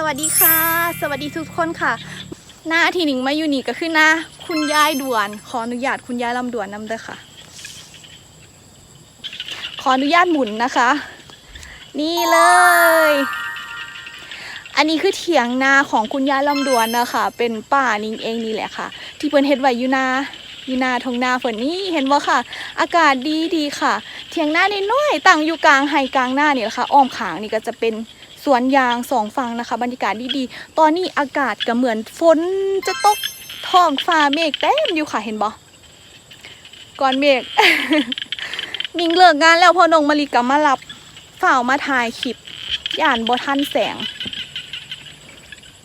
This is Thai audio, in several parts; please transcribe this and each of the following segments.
สวัสดีค่ะ สวัสดีทุกคนค่ะ หน้าที่หนิงมาอยู่นี่ก็คือหน้าคุณยายด่วน ขออนุญาตคุณยายลำด่วนนำเด้อค่ะ ขออนุญาตหมุนนะคะ นี่เลย อันนี้คือเถียงนาของคุณยายลำดวนนะคะ เป็นป่านิงเองนี่แหละค่ะ ที่เพิ่นเฮ็ดไว้อยู่นา อยู่นาทงนาฝนนี่เห็นบ่ค่ะ อากาศดีดีค่ะเถียงนานี่น้อยตั้งอยู่กลางไฮกลางหน้านี่แหละค่ะอ้อมขางนี่ก็จะเป็นสวนยางสองฝั่งนะคะ บรรยากาศดีๆ ตอนนี้อากาศก็เหมือนฝนจะตกท้องฟ้าเมฆเต็มอยู่ค่ะเห็นบ่ก่อนเมฆมิงเลิกงานแล้วพอนงมารีก็มารับฝ่าวมาถ่ายคลิปย่านบ่ทันแสง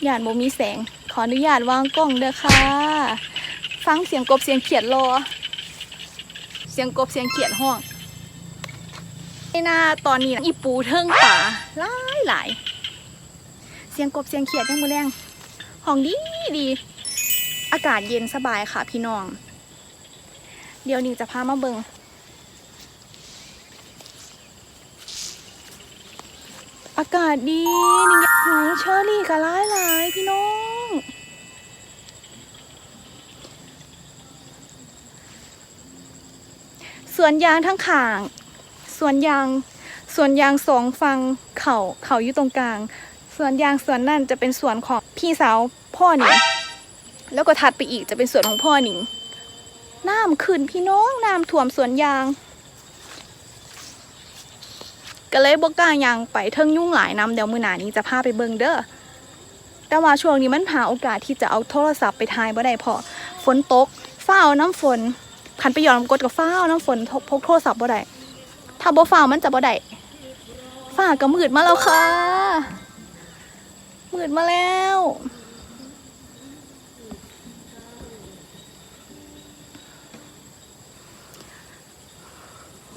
ย่านบ่มีแสง ขออนุญาตวางกล้องเด้อค่ะ ฟังเสียงกบเสียงเขียดรอ เสียงกบเสียงเขียดห้องในหน้าตอนนี้นะอีปูเทิงป่าหลายหลายเสียงกบเสียงเขียดยังมือแรงห้องดีดี อากาศเย็นสบายค่ะพี่น้อง เดี๋ยวนี้จะพามาเบิงอากาศดีนี่หอยเชอรี่ก็หลายหลายพี่น้อง สวนยางทั้งข่างสวนยางสวนยางสองฝั่งเขาเขาอยู่ตรงกลางสวนยางสวนนั่นจะเป็นสวนของพี่สาวพ่อหนิงแล้วก็ถัดไปอีกจะเป็นสวนของพ่อหนิงน้ำขึ้นพี่น้องน้ำท่วมสวนยาง ก็เลยบอกกล้ายางไปเทิงยุ่งหลายน้ำเดี๋ยวมือหนานี้จะพาไปเบิงเด้อแต่ว่าช่วงนี้มันหาโอกาสที่จะเอาโทรศัพท์ไปถ่ายบ่ได้เพราะฝนตกฟ้าวน้ำฝน ขันไปหยอดน้ำกดกับฟ้าน้ำฝนพกโทรศัพท์บ่ได้ถ้าบ่ฟ้ามันจะบ่ได้ฟ้าก็มืดมาแล้วค่ะ มืดมาแล้ว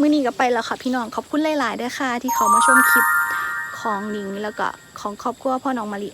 มื้อนี้ก็ไปแล้วค่ะพี่น้องขอบคุณหลาย ๆ ด้วยค่ะ ที่เขามาชมคลิปของหนิงแล้วก็ของครอบครัวพ่อน้องมะลิ